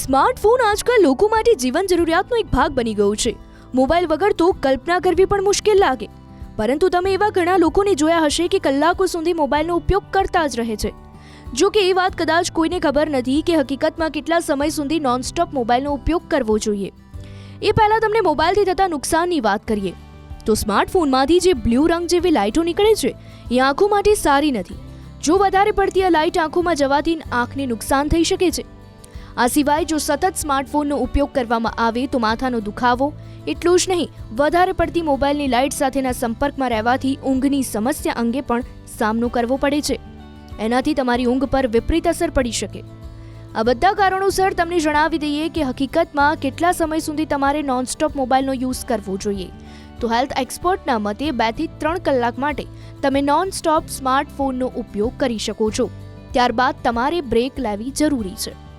Smartphone આજકાલ લોકો માટે જીવન જરૂરિયાતનો એક ભાગ બની ગયો છે. મોબાઈલ વગર તો કલ્પના કરવી પણ મુશ્કેલ લાગે. પરંતુ તમે એવા ઘણા લોકોને જોયા હશે કે કલાકો સુધી મોબાઈલનો ઉપયોગ કરતા જ રહે છે. જો કે એ વાત કદાચ કોઈને ખબર નથી કે હકીકતમાં કેટલા સમય સુધી નોનસ્ટોપ મોબાઈલનો ઉપયોગ કરવો જોઈએ. એ પહેલાં તમને મોબાઈલથી થતા નુકસાનની વાત કરીએ. તો સ્માર્ટફોનમાંથી જે બ્લુ રંગ જેવી લાઇટો નીકળે છે, એ આંખો માટે સારી નથી. જો વધારે પડતી આ લાઇટ આંખોમાં જવાથી આંખને નુકસાન થઈ શકે છે. આ સિવાય જો સતત સ્માર્ટફોનનો ઉપયોગ કરવામાં આવે તો માથાનો દુખાવો, એટલું જ નહીં, વધારે પડતી મોબાઈલની લાઇટ સાથેના સંપર્કમાં રહેવાથી ઊંઘની સમસ્યા અંગે પણ સામનો કરવો પડે છે. એનાથી તમારી ઊંઘ પર વિપરીત અસર પડી શકે. આ બધા કારણોસર તમને જણાવી દઈએ કે હકીકતમાં કેટલા સમય સુધી તમારે નોનસ્ટોપ મોબાઈલનો યુઝ કરવો જોઈએ. તો હેલ્થ એક્સપર્ટના મતે બેથી ત્રણ કલાક માટે તમે નોનસ્ટોપ સ્માર્ટફોનનો ઉપયોગ કરી શકો છો. ત્યારબાદ તમારે બ્રેક લેવી જરૂરી છે.